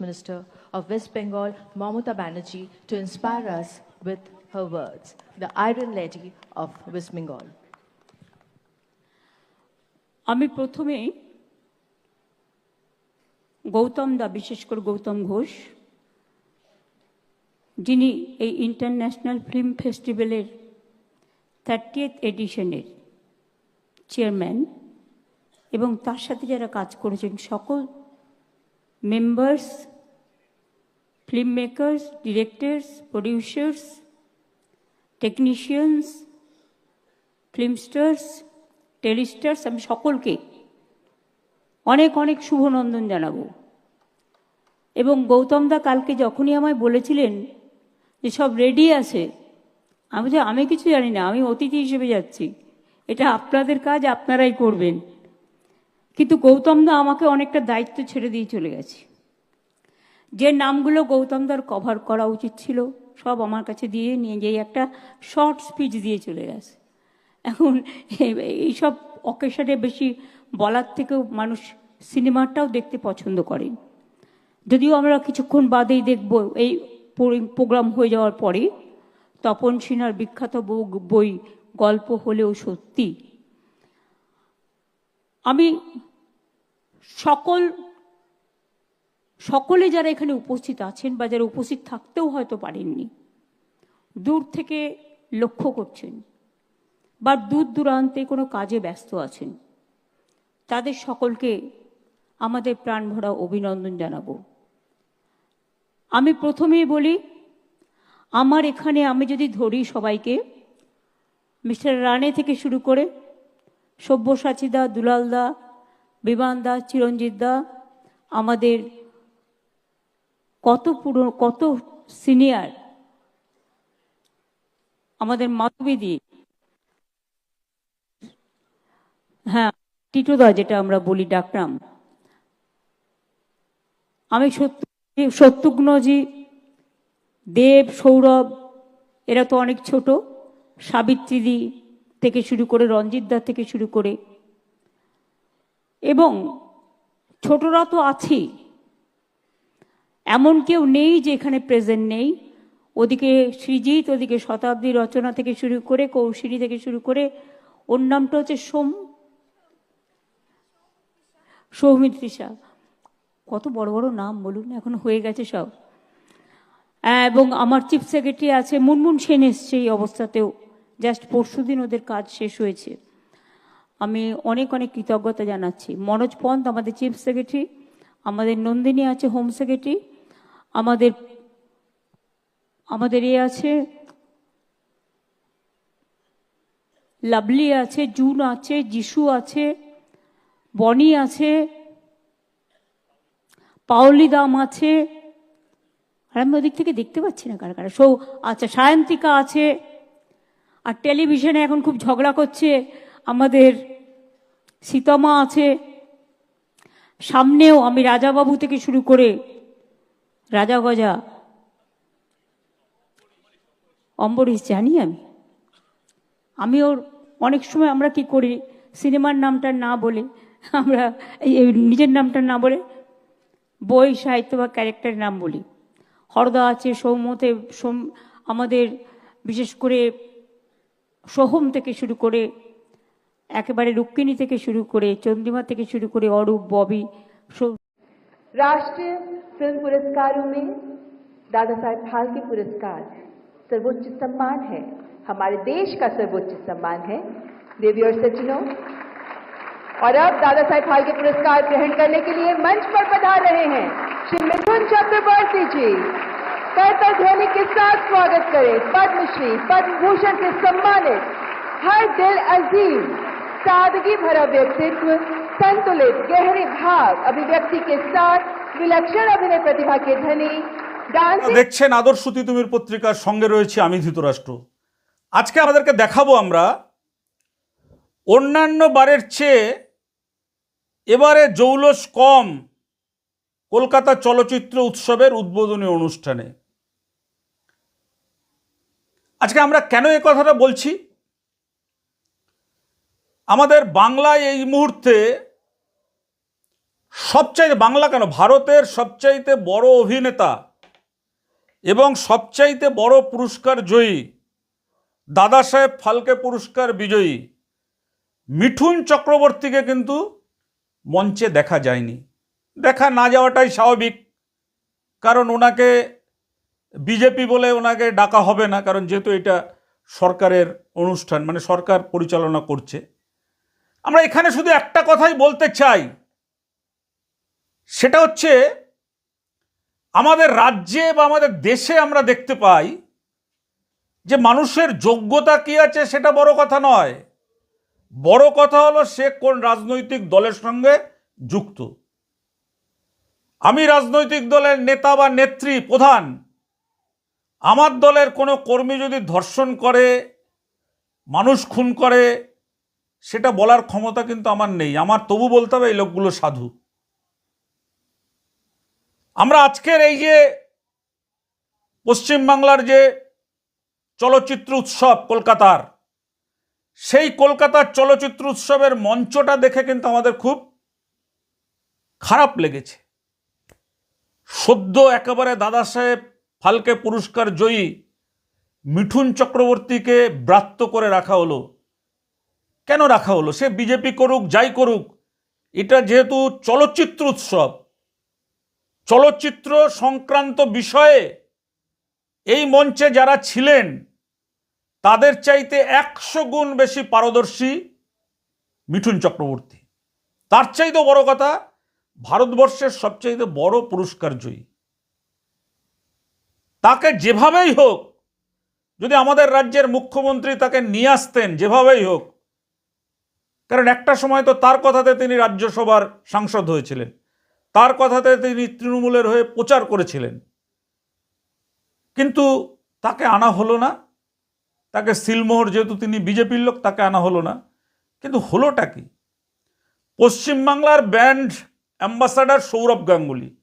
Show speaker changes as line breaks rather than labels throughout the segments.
Minister of West Bengal, Mamata Banerjee, to inspire us with her words, the Iron Lady of West Bengal.
আমি প্রথমে গৌতম দা বিশেষ করে গৌতম ঘোষ যিনি এই ইন্টারন্যাশনাল ফিল্ম ফেস্টিভ্যালের থার্টিয়েথ এডিশনের চেয়ারম্যান এবং তার সাথে যারা কাজ করেছেন সকল film makers directors producers technicians film stars telestars আমি সকলকে অনেক অনেক শুভনন্দন জানাব। এবং গৌতম দা কালকে যখনই আমায় বলেছিলেন যে সব রেডি আছে, আমি যে আমি কিছু জানি না, আমি অতিথি হিসেবে যাচ্ছি। এটা আপনাদের কাজ, আপনারাই করবেন। কিন্তু গৌতম দা আমাকে অনেকটা দায়িত্ব ছেড়ে দিয়ে চলে গেছে। যে নামগুলো গৌতম দার কভার করা উচিত ছিল, সব আমার কাছে দিয়ে নিয়ে যেয়ে একটা শর্ট স্পিচ দিয়ে চলে গেছে। এখন এই- এইসব অকেশনে বেশি বলার থেকেও মানুষ সিনেমাটাও দেখতে পছন্দ করেন। যদিও আমরা কিছুক্ষণ বাদেই দেখব এই প্রোগ্রাম হয়ে যাওয়ার পরে, তপন সিনহার বিখ্যাত বই গল্প হলেও সত্যি। আমি সকল, সকলে যারা এখানে উপস্থিত আছেন বা যারা উপস্থিত থাকতেও হয়তো পারেননি, দূর থেকে লক্ষ্য করছেন বা দূর দূরান্তে কোনো কাজে ব্যস্ত আছেন, তাদের সকলকে আমাদের প্রাণ ভরা অভিনন্দন জানাব। আমি প্রথমেই বলি, আমার এখানে আমি যদি ধরি সবাইকে, মিস্টার রানে থেকে শুরু করে সব্যসাচী দা, দুলাল দা বিমান দা চিরঞ্জিত দা, আমাদের কত পুরো, কত সিনিয়র আমাদের মাধবীদি হ্যাঁ টিটোদা যেটা আমরা বলি, ডাকরাম। আমি সত্য সত্যঘ্নজি দেব, সৌরভ, এরা তো অনেক ছোট। সাবিত্রীদি থেকে শুরু করে রঞ্জিত দা থেকে শুরু করে এবং ছোটরা তো আছেই। এমন কেউ নেই যে এখানে প্রেজেন্ট নেই। ওদিকে সৃজিত ওদিকে শতাব্দী রচনা থেকে শুরু করে কৌশিনী থেকে শুরু করে ওর নামটা হচ্ছে সোম। সৌমিত্রিষা কত বড় বড় নাম বলুন এখন হয়ে গেছে সব। হ্যাঁ, এবং আমার চিফ সেক্রেটারি আছে মুনমুন সেন এসছে এই অবস্থাতেও। জাস্ট পরশুদিন ওদের কাজ শেষ হয়েছে। আমি অনেক অনেক কৃতজ্ঞতা জানাচ্ছি। মনোজ পন্ত আমাদের চিফ সেক্রেটারি আমাদের নন্দিনী আছে হোম সেক্রেটারি আমাদের আমাদের এ আছে, লাভলি আছে, জুন আছে যিশু আছে, বনি আছে, পাওলি দাম আছে। আর আমি ওদিক থেকে দেখতে পাচ্ছি না কারা কারা। সৌ আচ্ছা সায়ন্তিকা আছে, আর টেলিভিশনে এখন খুব ঝগড়া করছে। আমাদের সীতামা আছে, সামনেও আমি রাজাবাবু থেকে শুরু করে রাজা গজা, অম্বরীশ জানি আমি। আমি ওর অনেক সময় আমরা কি করি, সিনেমার নামটা না বলে, আমরা নিজের নামটা না বলে বই, সাহিত্য বা ক্যারেক্টারের নাম বলি। হরদা আছে সৌমতে সোম, আমাদের বিশেষ করে সোহম থেকে শুরু করে একেবারে রুক্মিণী থেকে শুরু করে চন্দ্রিমা থেকে শুরু করে অরূপ ববি সৌ-
राष्ट्रीय फिल्म पुरस्कारों में दादा साहेब फाल्के पुरस्कार सर्वोच्च सम्मान है हमारे देश का सर्वोच्च सम्मान है देवी और सज्जनों और अब दादा साहेब फाल्के पुरस्कार ग्रहण करने के लिए मंच पर पधार रहे हैं श्री मिथुन चक्रवर्ती जी करतल ध्वनि के साथ स्वागत करें पद्मश्री पद्म भूषण से सम्मानित हर दिल अजीम सादगी भरा व्यक्तित्व संतुलित गहरे भाव अभिव्यक्ति के साथ विलक्षण अभिनय प्रतिभा के धनी डांसिंग
দেখছেন আদর্শ তিতুমির পত্রিকার সঙ্গে রয়েছে আমি ধৃতরাষ্ট্র আজকে আমাদেরকে দেখাবো আমরা অন্যান্য বারের চেয়ে এবারে জৌলস কম কলকাতা চলচ্চিত্র উৎসবের উদ্বোধনী অনুষ্ঠানে আজকে আমরা কেন এ কথাটা বলছি আমাদের বাংলায় এই মুহূর্তে সবচাইতে বাংলা কেন? ভারতের সবচাইতে বড় অভিনেতা এবং সবচাইতে বড় পুরস্কার জয়ী, দাদা সাহেব ফালকে পুরস্কার বিজয়ী, মিঠুন চক্রবর্তীকে কিন্তু মঞ্চে দেখা যায়নি। দেখা না যাওয়াটাই স্বাভাবিক, কারণ ওনাকে বিজেপি বলে ওনাকে ডাকা হবে না, কারণ যেহেতু এটা সরকারের অনুষ্ঠান মানে সরকার পরিচালনা করছে। আমরা এখানে শুধু একটা কথাই বলতে চাই। সেটা হচ্ছে, আমাদের রাজ্যে বা আমাদের দেশে আমরা দেখতে পাই যে মানুষের যোগ্যতা কি আছে সেটা বড় কথা নয়। বড় কথা হলো সে কোন রাজনৈতিক দলের সঙ্গে যুক্ত। আমি রাজনৈতিক দলের নেতা বা নেত্রী, প্রধান। আমার দলের কোনো কর্মী যদি ধর্ষণ করে, মানুষ খুন করে সেটা বলার ক্ষমতা কিন্তু আমার নেই। আমার তবু বলতে হবে, এই লোকগুলো সাধু। আমরা আজকের এই যে পশ্চিমবাংলার যে চলচ্চিত্র উৎসব কলকাতার, সেই কলকাতার চলচ্চিত্র উৎসবের মঞ্চটা দেখে কিন্তু আমাদের খুব খারাপ লেগেছে। সদ্য একেবারে দাদা সাহেব ফালকে পুরস্কার জয়ী মিঠুন চক্রবর্তীকে ব্রাত্য করে রাখা হলো। কেন রাখা হলো? সে বিজেপি করুক, যাই করুক, এটা যেহেতু চলচ্চিত্র উৎসব, চলচ্চিত্র সংক্রান্ত বিষয়ে এই মঞ্চে যারা ছিলেন, তাদের চাইতে একশো গুণ বেশি পারদর্শী মিঠুন চক্রবর্তী। তার চাইতে বড় কথা, ভারতবর্ষের সবচাইতে বড় পুরস্কার জয়ী। তাকে যেভাবেই হোক, যদি আমাদের রাজ্যের মুখ্যমন্ত্রী তাকে নিয়ে আসতেন, যেভাবেই হোক কারণ একটা সময় তো তার কথাতে তিনি রাজ্যসভার সাংসদ হয়েছিলেন। তার কথাতে তিনি তৃণমূলের হয়ে প্রচার করেছিলেন। কিন্তু তাকে আনা হলো না। তাকে সিলমোহর যেহেতু তিনি বিজেপির লোক, তাকে আনা হলো না। কিন্তু হলোটা কি? পশ্চিমবাংলার ব্যান্ড অ্যাম্বাসাডার সৌরভ গাঙ্গুলি।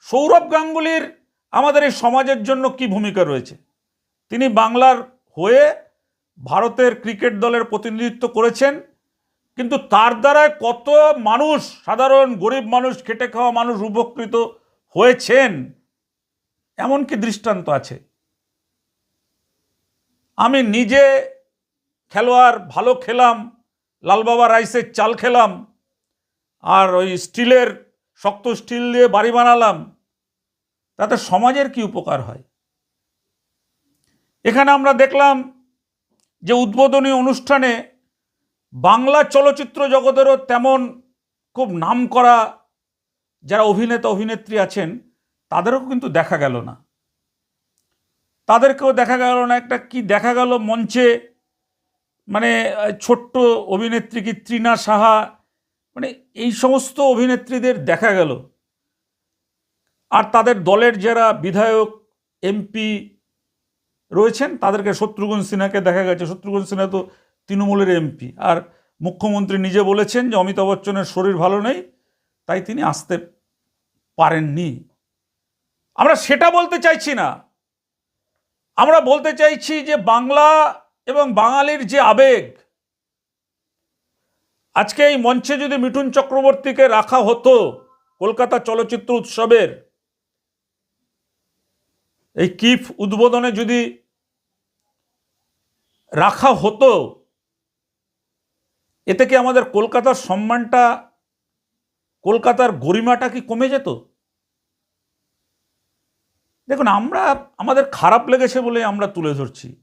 সৌরভ গাঙ্গুলির আমাদের এই সমাজের জন্য কি ভূমিকা রয়েছে? তিনি বাংলার হয়ে ভারতের ক্রিকেট দলের প্রতিনিধিত্ব করেছেন। কিন্তু তার দ্বারায় কত মানুষ, সাধারণ গরিব মানুষ, খেটে খাওয়া মানুষ উপকৃত হয়েছেন? এমন কি দৃষ্টান্ত আছে। আমি নিজে খেলোয়াড় ভালো খেলাম লালবাবা রাইসের চাল খেলাম, আর ওই স্টিলের শক্ত স্টিল দিয়ে বাড়ি বানালাম, তাতে সমাজের কি উপকার হয়? এখানে আমরা দেখলাম যে উদ্বোধনী অনুষ্ঠানে বাংলা চলচ্চিত্র জগতেরও তেমন খুব নাম করা যারা অভিনেতা, অভিনেত্রী আছেন, তাদেরও কিন্তু দেখা গেল না। তাদেরকেও দেখা গেল না, একটা কি দেখা গেল মঞ্চে মানে ছোট্ট অভিনেত্রী কি ত্রিনা সাহা মানে এই সমস্ত অভিনেত্রীদের দেখা গেল। আর তাদের দলের যারা বিধায়ক, এমপি রয়েছেন, তাদেরকে শত্রুঘ্ন সিনহাকে দেখা গেছে। শত্রুঘ্ন সিনহা তো তৃণমূলের এমপি। আর মুখ্যমন্ত্রী নিজে বলেছেন যে অমিতাভ বচ্চনের শরীর ভালো নেই, তাই তিনি আসতে পারেননি। আমরা সেটা বলতে চাইছি না। আমরা বলতে চাইছি যে বাংলা এবং বাঙালির যে আবেগ, আজকে এই মঞ্চে যদি মিঠুন চক্রবর্তীকে রাখা হতো কলকাতা চলচ্চিত্র উৎসবের, এই কিফ উদ্বোধনে যদি রাখা হতো এতে কি আমাদের কলকাতার সম্মানটা, কলকাতার গরিমাটা কি কমে যেত? দেখুন, আমরা, আমাদের খারাপ লেগেছে বলে আমরা তুলে ধরছি।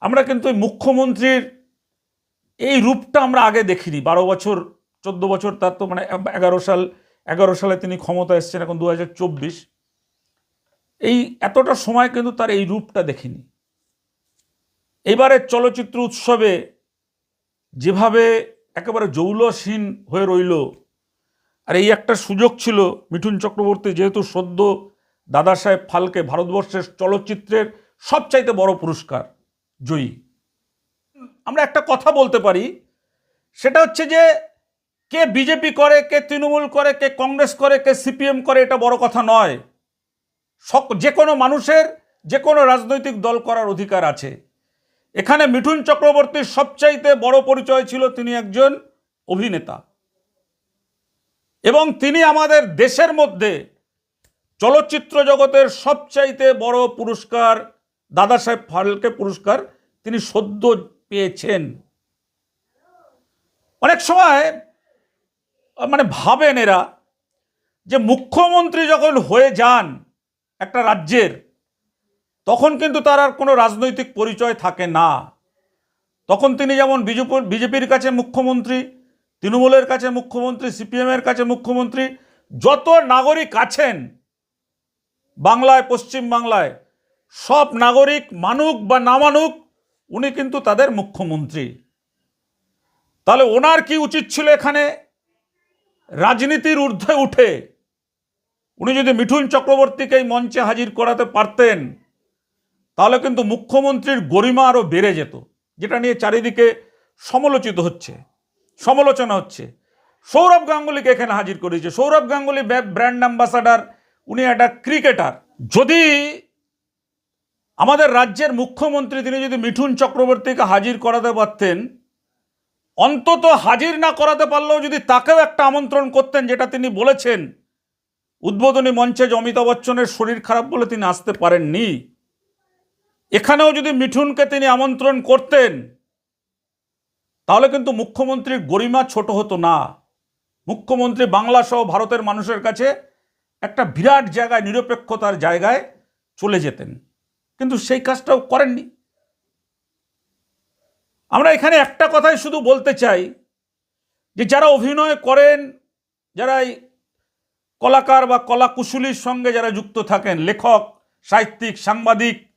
আমরা কিন্তু মুখ্যমন্ত্রীর এই রূপটা আমরা আগে দেখিনি। বারো বছর, চোদ্দ বছর তার তো মানে এগারো সাল, এগারো সালে তিনি ক্ষমতা এসছেন এখন দু হাজার চব্বিশ। এই এতটা সময় কিন্তু তার এই রূপটা দেখিনি। এবারের চলচ্চিত্র উৎসবে যেভাবে একেবারে জৌলসীন হয়ে রইল, আর এই একটা সুযোগ ছিল মিঠুন চক্রবর্তী যেহেতু সদ্য দাদা সাহেব ফালকে ভারতবর্ষের চলচ্চিত্রের সবচাইতে বড় পুরস্কার জয়ী। আমরা একটা কথা বলতে পারি, সেটা হচ্ছে যে কে বিজেপি করে, কে তৃণমূল করে, কে কংগ্রেস করে, কে সিপিএম করে, এটা বড় কথা নয়। সক যে কোনো মানুষের, যে কোনো রাজনৈতিক দল করার অধিকার আছে। এখানে মিঠুন চক্রবর্তীর সবচাইতে বড় পরিচয় ছিল তিনি একজন অভিনেতা। এবং তিনি আমাদের দেশের মধ্যে চলচ্চিত্র জগতের সবচাইতে বড় পুরস্কার, দাদা সাহেব ফালকে পুরস্কার তিনি সদ্য পেয়েছেন। অনেক সময় মানে ভাবেন এরা যে মুখ্যমন্ত্রী যখন হয়ে যান একটা রাজ্যের তখন কিন্তু তার আর কোনো রাজনৈতিক পরিচয় থাকে না। তখন তিনি যেমন বিজেপি, বিজেপির কাছে মুখ্যমন্ত্রী, তৃণমূলের কাছে মুখ্যমন্ত্রী সিপিএমের কাছে মুখ্যমন্ত্রী, যত নাগরিক আছেন বাংলায় পশ্চিম বাংলায় সব নাগরিক মানুক বা না মানুক, উনি কিন্তু তাদের মুখ্যমন্ত্রী। তাহলে ওনার কি উচিত ছিল এখানে? রাজনীতির ঊর্ধ্বে উঠে উনি যদি মিঠুন চক্রবর্তীকে এই মঞ্চে হাজির করাতে পারতেন তাহলে কিন্তু মুখ্যমন্ত্রীর গরিমা আরও বেড়ে যেত, যেটা নিয়ে চারিদিকে সমালোচিত হচ্ছে, সমালোচনা হচ্ছে। সৌরভ গাঙ্গুলিকে এখানে হাজির করেছে। সৌরভ গাঙ্গুলি ব্র্যান্ড অ্যাম্বাসাডার, উনি একটা ক্রিকেটার। যদি আমাদের রাজ্যের মুখ্যমন্ত্রী তিনি যদি মিঠুন চক্রবর্তীকে হাজির করাতে পারতেন, অন্তত হাজির না করাতে পারলেও যদি তাকেও একটা আমন্ত্রণ করতেন, যেটা তিনি বলেছেন, উদ্বোধনী মঞ্চে যে অমিতাভ বচ্চনের শরীর খারাপ বলে তিনি আসতে পারেননি এখানেও যদি মিঠুনকে তিনি আমন্ত্রণ করতেন, তাহলে কিন্তু মুখ্যমন্ত্রীর গরিমা ছোট হতো না। মুখ্যমন্ত্রী বাংলা সহ ভারতের মানুষের কাছে একটা বিরাট জায়গায়, নিরপেক্ষতার জায়গায় চলে যেতেন। কিন্তু সেই কাজটাও করেননি। আমরা এখানে একটা কথাই শুধু বলতে চাই যে, যারা অভিনয় করেন, যারা কলাকার বা কলাকুশলীর সঙ্গে যারা যুক্ত থাকেন, লেখক, সাহিত্যিক, সাংবাদিক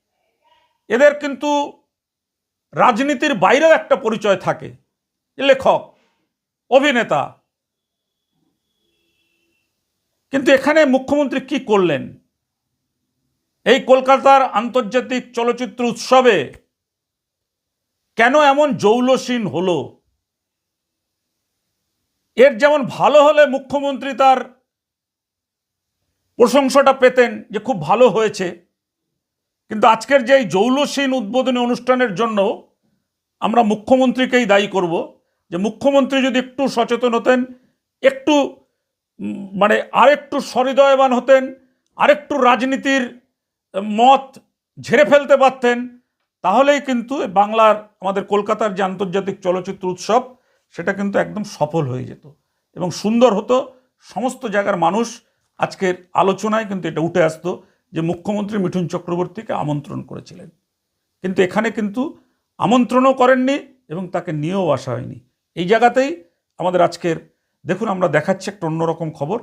এদের কিন্তু রাজনীতির বাইরেও একটা পরিচয় থাকে। লেখক, অভিনেতা। কিন্তু এখানে মুখ্যমন্ত্রী কি করলেন? এই কলকাতার আন্তর্জাতিক চলচ্চিত্র উৎসবে কেন এমন জৌলসীন হলো? এর যেমন ভালো হলে মুখ্যমন্ত্রী তার প্রশংসাটা পেতেন যে খুব ভালো হয়েছে। কিন্তু আজকের যে এই জৌলসীন উদ্বোধনী অনুষ্ঠানের জন্য আমরা মুখ্যমন্ত্রীকেই দায়ী করব, যে মুখ্যমন্ত্রী যদি একটু সচেতন হতেন, একটু মানে আরেকটু সহৃদয়বান হতেন, আরেকটু রাজনীতির মত ঝেড়ে ফেলতে পারতেন, তাহলেই কিন্তু বাংলার, আমাদের কলকাতার যে আন্তর্জাতিক চলচ্চিত্র উৎসব, সেটা কিন্তু একদম সফল হয়ে যেত এবং সুন্দর হতো, সমস্ত জায়গার মানুষ আজকের আলোচনায় কিন্তু এটা উঠে আসতো। যে মুখ্যমন্ত্রী মিঠুন চক্রবর্তীকে আমন্ত্রণ করেছিলেন। কিন্তু এখানে কিন্তু আমন্ত্রণও করেননি এবং তাকে নিয়েও আসা হয়নি। এই জায়গাতেই আমাদের আজকের, দেখুন আমরা দেখাচ্ছি একটা অন্যরকম খবর।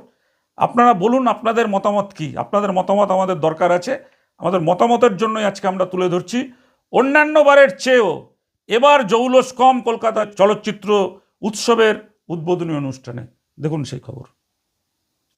আপনারা বলুন আপনাদের মতামত কি? আপনাদের মতামত আমাদের দরকার আছে। আমাদের মতামতের জন্যই আজকে আমরা তুলে ধরছি। অন্যান্য বারের চেয়েও এবার জৌলস কম কলকাতা চলচ্চিত্র উৎসবের উদ্বোধনী অনুষ্ঠানে। দেখুন সেই খবর।